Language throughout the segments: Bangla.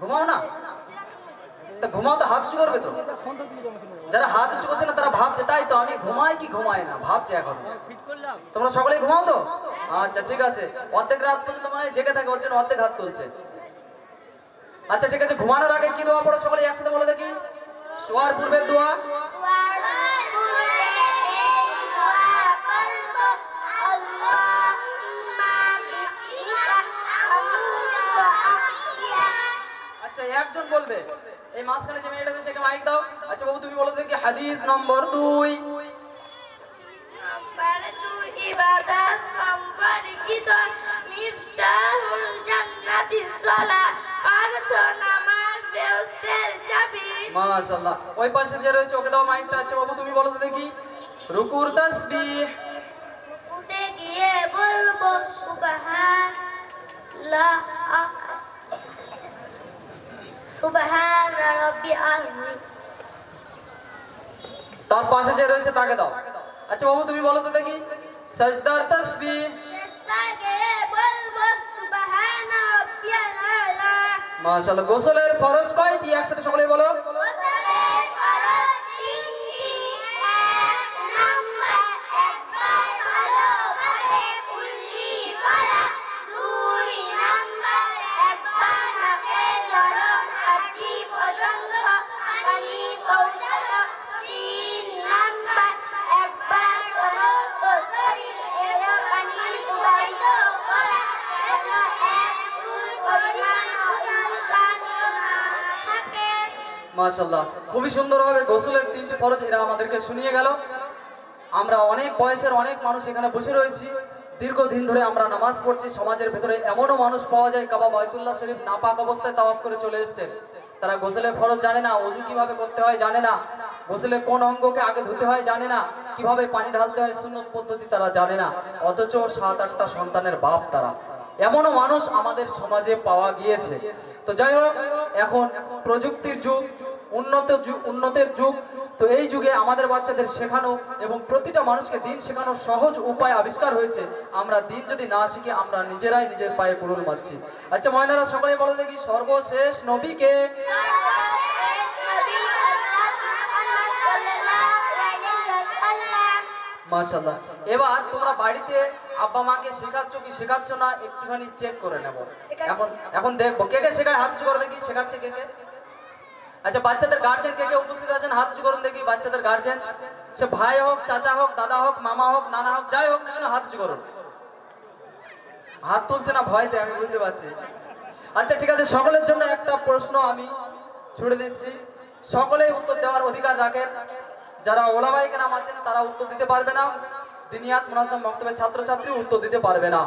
ঘুমাও না। তা ঘুমাও তো হাত উঁচু করবে তো। যারা হাত উঁচু করছে না, তারা ভাবছে, তাই তো আমি ঘুমাই কি ঘুমাই না, ভাবছে এখন। তোমরা সকলেই ঘুমাও তো? আচ্ছা ঠিক আছে। অর্ধেক রাত পর্যন্ত মানে জেগে থাকে, ওর জন্য অর্ধেক হাত তুলছে। আচ্ছা ঠিক আছে, ঘুমানোর আগে কি দোয়া পড়ো সকলে একসাথে বলে দেখি। শোয়ার পূর্বের দোয়া। আচ্ছা একজন বলবে এই মাঝখানে যে মেয়েটা রয়েছে মাইক দাও। আচ্ছা বাবু তুমি বলো দেখি হাদিস নম্বর দুই। ইবাদত সম্পর্কিত মিফতাহুল জান্নাতি নামাজ চাবি। মাশাআল্লাহ। ওই পাশে যে রয়েছে ওকে দাও মাইকটা আচ্ছা বাবু তুমি বলো তো দেখি। রুকুর তাসবিহ। গিয়ে বলব লা সুবহান তার পাশে যে রয়েছে তাকে দাও। আচ্ছা বাবু তুমি বলো তো দেখি। সাজদার তাসবিহ। মাশাআল্লাহ গোসলের ফরজ কয়টি? একসাথে সকলে বলো। মাশাআল্লাহ। খুবই সুন্দরভাবে গোসলের তিনটি ফরজ এরা আমাদেরকে শুনিয়ে গেল। আমরা অনেক বয়সের অনেক মানুষ এখানে বসে রয়েছি। দীর্ঘদিন ধরে আমরা নামাজ পড়ছি, সমাজের ভেতরে এমনও মানুষ পাওয়া যায়, কাবা বাইতুল্লাহ শরীফ নাপাক অবস্থায় তাওয়াফ করে চলে এসেছেন তারা গোসলের ফরজ জানে না অজু কীভাবে করতে হয় জানে না। গোসলের কোন অঙ্গকে আগে ধুতে হয় জানে না, কীভাবে পানি ঢালতে হয় সুন্নত পদ্ধতি তারা জানে না। অথচ সাত আটটা সন্তানের বাপ তারা। এমনও মানুষ আমাদের সমাজে পাওয়া গিয়েছে। তো যাই হোক, এখন প্রযুক্তির যুগ উন্নত যুগ উন্নতের যুগ। তো এই যুগে আমাদের বাচ্চাদের শেখানো এবং প্রতিটা মানুষকে দিন শেখানোর সহজ উপায় আবিষ্কার হয়েছে। আমরা দিন যদি না শিখি আমরা নিজেরাই নিজের পায়ে কুড়ুল মারছি। আচ্ছা ময়নারা সকলে বলে দেখি সর্বশেষ নবীকে। মাশাল্লাহ এবার তোমরা বাড়িতে আব্বা মাকে শেখাচ্ছ কি শেখাচ্ছ না একটুখানি চেক করে নেব। এখন এখন দেখব। কে কে শেখায়? হাত করে দেখি। শেখাচ্ছে কে কে? আচ্ছা বাচ্চাদের গার্জেন কে কে উপস্থিত আছেন? হাত উঁচু করুন দেখি, বাচ্চাদের গার্জেন সে ভাই হোক, চাচা হোক, দাদা হোক, মামা হোক, নানা হোক, যাই হোক না কেন, হাত উঁচু করুন। হাত তুলছে না ভয়তে, আমি বুঝতে পারছি। আচ্ছা ঠিক আছে, সকলের জন্য একটা প্রশ্ন আমি ছুড়ে দিচ্ছি। সকলেই উত্তর দেওয়ার অধিকার রাখেন। যারা ওলামাই নাম আছেন, তারা উত্তর দিতে পারবে না। দিনিয়াত মুনাজাম বক্তব্যের ছাত্রছাত্রী উত্তর দিতে পারবে না।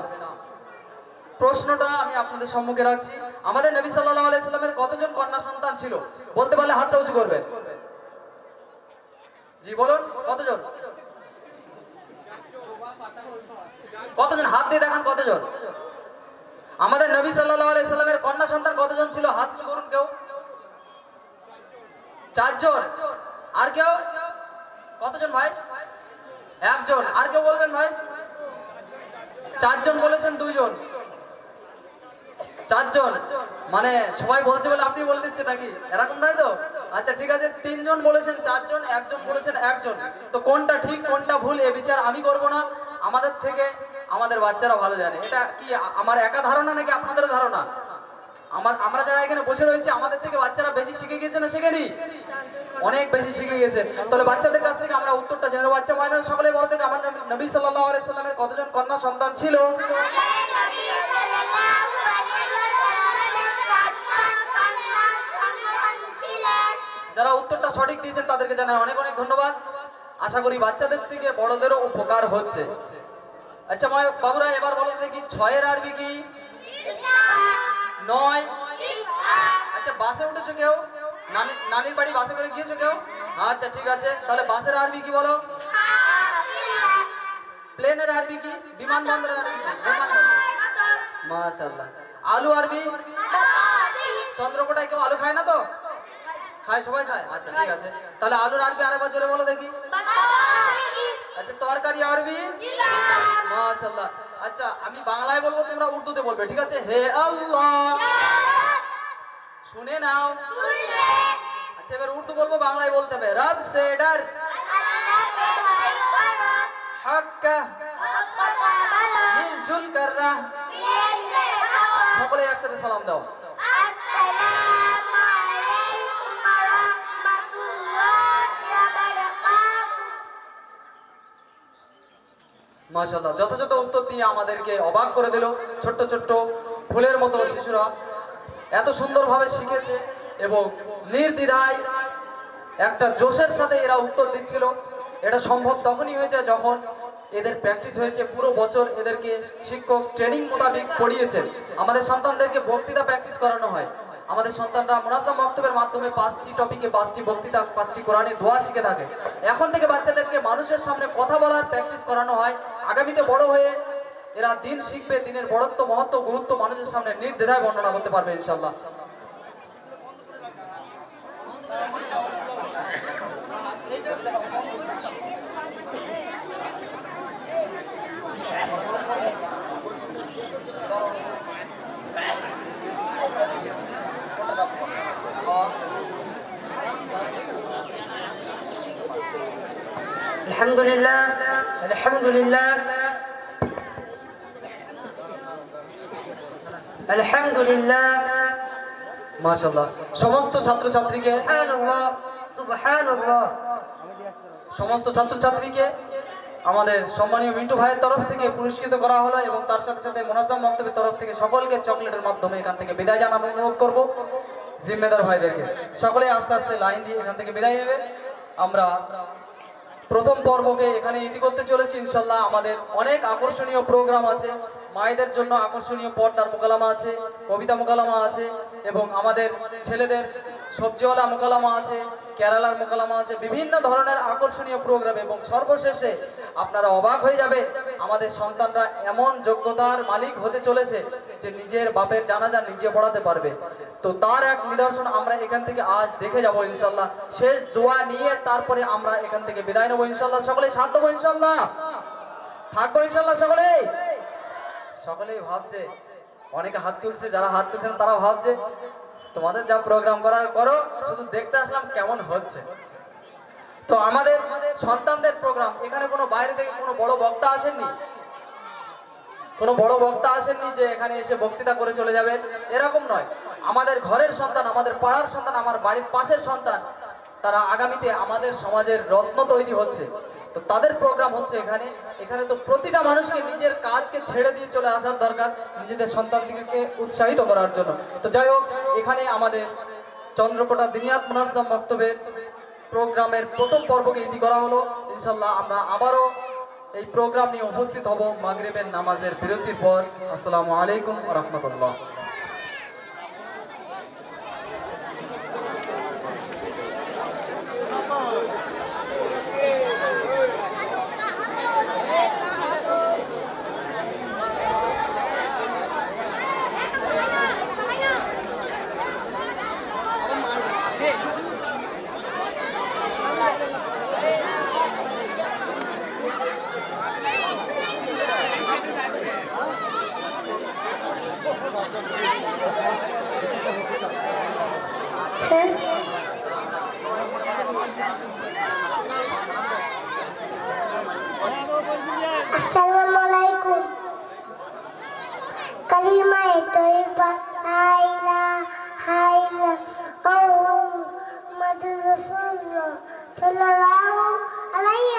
প্রশ্নটা আমি আপনাদের সম্মুখে রাখছি। আমাদের নবী সাল্লাল্লাহু আলাইহি সাল্লামের কতজন কন্যা সন্তান ছিল? বলতে পারলে হাতটা উঁচু করবেন। জি, বলুন, কতজন? কতজন? হাত দিয়ে দেখান কতজন? আমাদের নবী সাল্লাল্লাহু আলাইহি সাল্লামের কন্যা সন্তান কতজন ছিল? হাত উঁচু করুন কেউ। চারজন। আর কেউ? কতজন ভাই? একজন। আর কেউ বলবেন ভাই? চারজন বলেছেন দুইজন। চারজন? মানে সবাই বলছে বলে আপনি বলে দিচ্ছে নাকি? এরকম নয় তো? আচ্ছা ঠিক আছে, তিনজন বলেছেন, চারজন, একজন বলেছেন, একজন। তো কোনটা ঠিক, কোনটা ভুল, এ বিচার আমি করব না। আমাদের থেকে আমাদের বাচ্চারা ভালো জানে। এটা কি আমার একা ধারণা নাকি আপনাদের ধারণা? আমার, আমরা যারা এখানে বসে রয়েছি, আমাদের থেকে বাচ্চারা বেশি শিখে গিয়েছে না শেখেনি? অনেক বেশি শিখে গেছে তাহলে বাচ্চাদের কাছ থেকে আমরা উত্তরটা জেনে বাচ্চা ময়নার সকলে বলতে আমার নবী- সাল্লাহ সাল্লাল্লাহু আলাইহি সাল্লামের কতজন কন্যা সন্তান ছিল? যারা উত্তরটা সঠিক দিয়েছেন তাদেরকে জানাই অনেক অনেক ধন্যবাদ। আশা করি বাচ্চাদের থেকে বড়দেরও উপকার হচ্ছে। আচ্ছা ময় বাবুরা, এবার বলো দেখি, ছয়ের আরবি কি? নয়। আচ্ছা বাসে উঠেছো কেউ? নানি, নানির বাড়ি বাসে করে গিয়েছো কেউ? আচ্ছা ঠিক আছে। তাহলে বাসের আরবি কি বলো? প্লেনের আরবি কি? বিমানবন্দরের আরবি মাশাআল্লাহ। আলু আরবি? চন্দ্রকোটায় কেউ আলু খায় না তো? খায় সবাই খায়? আচ্ছা ঠিক আছে। তাহলে আলুর আরবি আরেকবার জোরে বলো দেখি। আচ্ছা তরকারি আরবি? মাশাআল্লাহ। আচ্ছা আমি বাংলায় বলব তোমরা উর্দুতে বলবে ঠিক আছে? হে আল্লাহ। শুনে নাও। আচ্ছা এবার উর্দু বলব বাংলায় বলতে হবে। রব সেডার হক্কা। কর সকলে একসাথে সালাম দাও। মাশাআল্লাহ, যথাযথ উত্তর দিয়ে আমাদেরকে অবাক করে দিল ছোট্ট ছোট্ট ফুলের মতো শিশুরা। এত সুন্দরভাবে শিখেছে এবং নির্দ্বিধায় একটা জোশের সাথে এরা উত্তর দিচ্ছিল। এটা সম্ভব তখনই হয়েছে যখন এদের প্র্যাকটিস হয়েছে, পুরো বছর এদেরকে শিক্ষক ট্রেনিং মোতাবেক পড়িয়েছেন। আমাদের সন্তানদেরকে বক্তৃতা প্র্যাকটিস করানো হয়। আমাদের সন্তানরা মোনাজাম বক্তব্যের মাধ্যমে পাঁচটি টপিকে পাঁচটি বক্তৃতা, পাঁচটি কোরআনে দোয়া শিখে থাকে। এখন থেকে বাচ্চাদেরকে মানুষের সামনে কথা বলার প্র্যাকটিস করানো হয়। আগামীতে বড় হয়ে এরা দিন শিখবে দিনের বড়ত্ব মহত্ব গুরুত্ব মানুষের সামনে নির্দ্বিধায় বর্ণনা করতে পারবে ইনশাল্লাহ الحمد لله الحمد لله الحمد لله মাশাল্লাহ সমস্ত ছাত্রছাত্রীকে سبحان الله سبحان الله সমস্ত ছাত্রছাত্রীকে আমাদের সম্মানীয় মিন্টু ভাইয়ের তরফ থেকে পুরস্কৃত করা হলো এবং তার সাথে সাথে মোনাজাম মক্তবের তরফ থেকে সকলকে চকলেটের মাধ্যমে এখান থেকে বিদায় জানানো অনুরোধ করব জিম্মেদার ভাইদেরকে সকলে আস্তে আস্তে লাইন দিয়ে এখান থেকে বিদায় নেবে আমরা প্রথম পর্বকে এখানে ইতি করতে চলেছি ইনশাল্লাহ আমাদের অনেক আকর্ষণীয় প্রোগ্রাম আছে। মায়েদের জন্য আকর্ষণীয় পর্দার মোকালামা আছে, কবিতা মোকালামা আছে এবং আমাদের ছেলেদের সবজিওয়ালা মোকালামা আছে, কেরালার মোকালামা আছে, বিভিন্ন ধরনের আকর্ষণীয় প্রোগ্রাম এবং সর্বশেষে আপনারা অবাক হয়ে যাবে আমাদের সন্তানরা এমন যোগ্যতার মালিক হতে চলেছে যে নিজের বাপের জানাজা নিজে পড়াতে পারবে। তো তার এক নিদর্শন আমরা এখান থেকে আজ দেখে যাব ইনশাল্লাহ শেষ দোয়া নিয়ে তারপরে আমরা এখান থেকে বিদায় নেব ইনশাল্লাহ সকলে সাথ দেবো ইনশাল্লাহ থাকব ইনশাল্লাহ সকলে? সকলেই ভাবছে, অনেকে হাত তুলছে, যারা হাত তুলছেন তারা ভাবছে। তোমাদের যা প্রোগ্রাম করার করো, শুধু দেখতে আসলাম কেমন হচ্ছে। তো আমাদের সন্তানদের প্রোগ্রাম এখানে কোনো বাইরে থেকে কোনো বড় বক্তা আসেননি? কোনো বড় বক্তা আসেননি যে এখানে এসে বক্তৃতা করে চলে যাবেন? এরকম নয়। আমাদের ঘরের সন্তান, আমাদের পাড়ার সন্তান, আমার বাড়ির পাশের সন্তান তারা আগামীতে আমাদের সমাজের রত্ন তৈরি হচ্ছে। তো তাদের প্রোগ্রাম হচ্ছে এখানে। এখানে তো প্রতিটা মানুষকে নিজের কাজকে ছেড়ে দিয়ে চলে আসার দরকার, নিজেদের সন্তানদেরকে উৎসাহিত করার জন্য। তো যাই হোক, এখানে আমাদের চন্দ্রকোটা দিনিয়াত মুনাজ্জাম বক্তব্যের প্রোগ্রামের প্রথম পর্বকে ইতি করা হলো। ইনশাল্লাহ আমরা আবারও এই প্রোগ্রাম নিয়ে উপস্থিত হব মাগরিবের নামাজের বিরতির পর। আসসালামু আলাইকুম রহমতুল্লাহ। আসসালামু আলাইকুম। কালিমায়ে তয়্যিবা লা ইলাহা ইল্লা মুহাম্মাদুর রাসূলুল্লাহ সাল্লাল্লাহু আলাইহি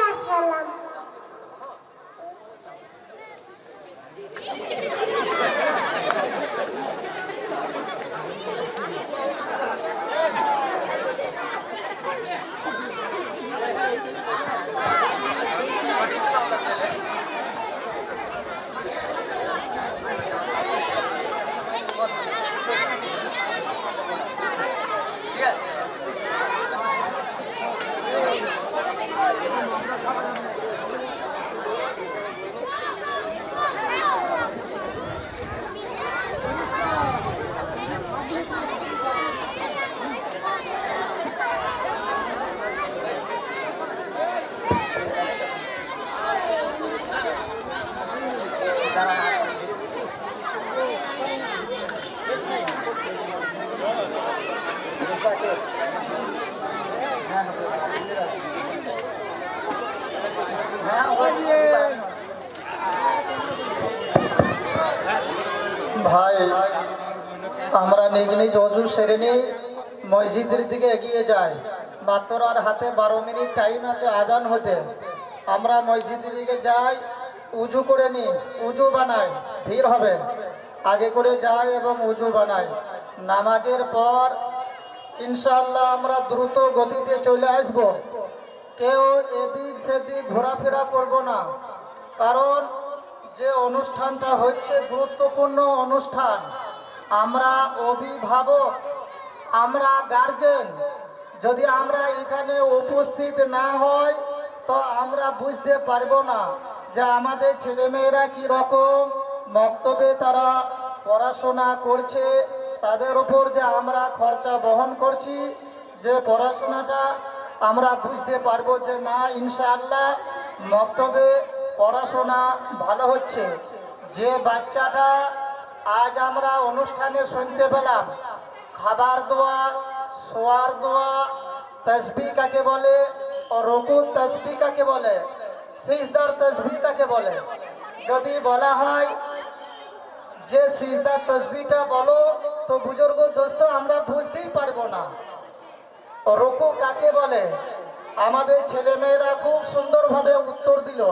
ঠিক আছে ভাই আমরা নিজ নিই মসজিদের দিকে এগিয়ে যায়। মাত্র আর হাতে বারো মিনিট টাইম আছে আজান হতে। আমরা মসজিদের দিকে যাই, উজু করে নিই, উজু বানাই, ভিড় হবে। আগে করে যাই এবং উজু বানাই। নামাজের পর ইনশাল্লাহ আমরা দ্রুত গতিতে চলে আসব। কেউ এদিক সেদিক ঘোরাফেরা করব না। কারণ যে অনুষ্ঠানটা হচ্ছে গুরুত্বপূর্ণ অনুষ্ঠান। আমরা অভিভাবক, আমরা গার্জেন যদি আমরা এখানে উপস্থিত না হয়, তো আমরা বুঝতে পারব না যে আমাদের ছেলেমেয়েরা রকম। মক্তবে তারা পড়াশোনা করছে, তাদের উপর যে আমরা খরচা বহন করছি, যে পড়াশোনাটা আমরা বুঝতে পারব যে না, ইনশাআল্লাহ মক্তবে পড়াশোনা ভালো হচ্ছে। যে বাচ্চাটা আজ আমরা অনুষ্ঠানে শুনতে পেলাম, খাবার দোয়া, শোয়ার দোয়া, তসবি কাকে বলে, ও রকু তসবি কাকে বলে, সিজদার তসবি কাকে বলে। যদি বলা হয় যে সিজদার তসবিটা বলো, তো বুজুর্গ দোস্ত, আমরা বুঝতেই পারব না। রকু কাকে বলে? আমাদের ছেলেমেয়েরা খুব সুন্দরভাবে উত্তর দিল।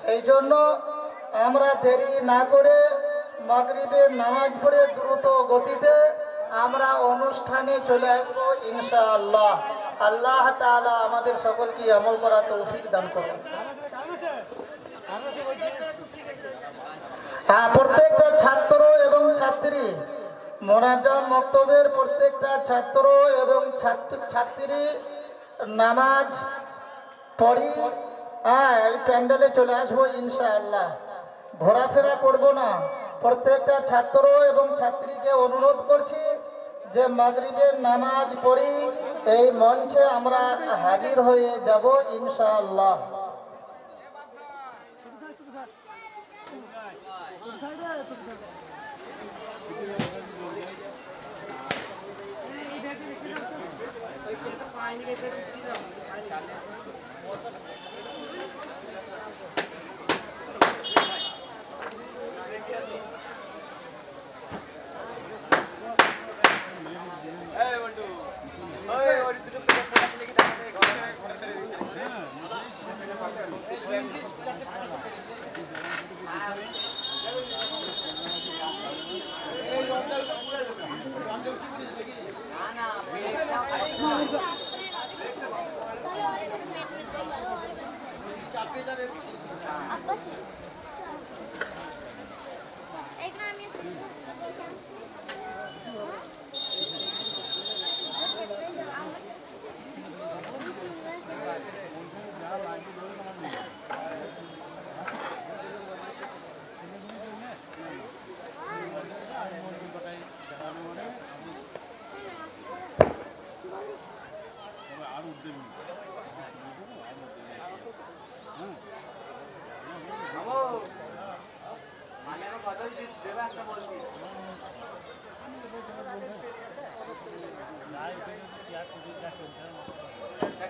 সেই জন্য আমরা দেরি না করে মাগরিবের নামাজ পড়ে দ্রুত গতিতে আমরা অনুষ্ঠানে চলে আসব ইনশাআল্লাহ। আল্লাহ তাআলা আমাদের সকলকে আমল করা তৌফিক দান করুন। হ্যাঁ প্রত্যেকটা ছাত্র এবং ছাত্রী, মোনাজাম মক্তবের প্রত্যেকটা ছাত্র এবং ছাত্র, ছাত্রী নামাজ পড়ি হ্যাঁ প্যান্ডেলে চলে আসব ইনশাআল্লাহ। ঘোরাফেরা করব না। প্রত্যেকটা ছাত্র এবং ছাত্রীকে অনুরোধ করছি যে মাগরিবের নামাজ পড়ি। এই মঞ্চে আমরা হাজির হয়ে যাব ইনশাআল্লাহ।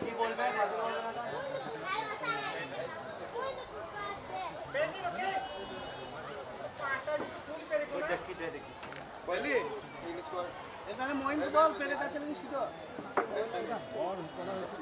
কি বলবে দেখি দেখি। বলি ইংলিশ করে এখানে মহিন বল পেলে তাকে और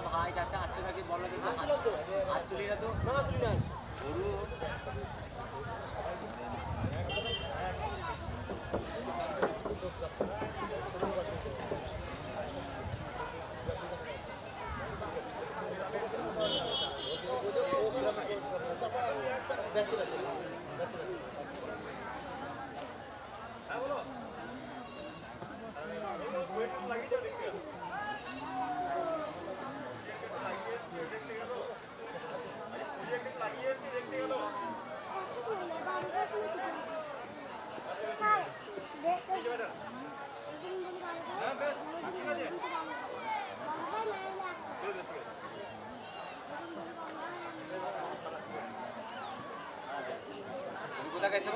বলল যে কে ভাই চাচা আচ্ছা নাকি বলল যে হাত- হাত তুলি না তো গরু তুমি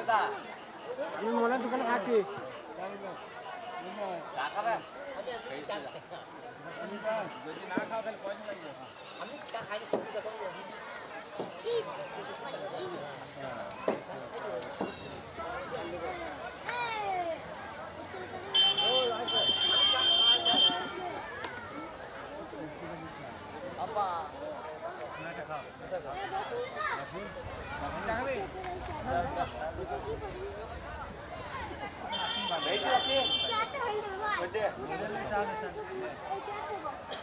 কোথায় গেছো কোথা আমি মনে দোকানে আছি চা খাবে এই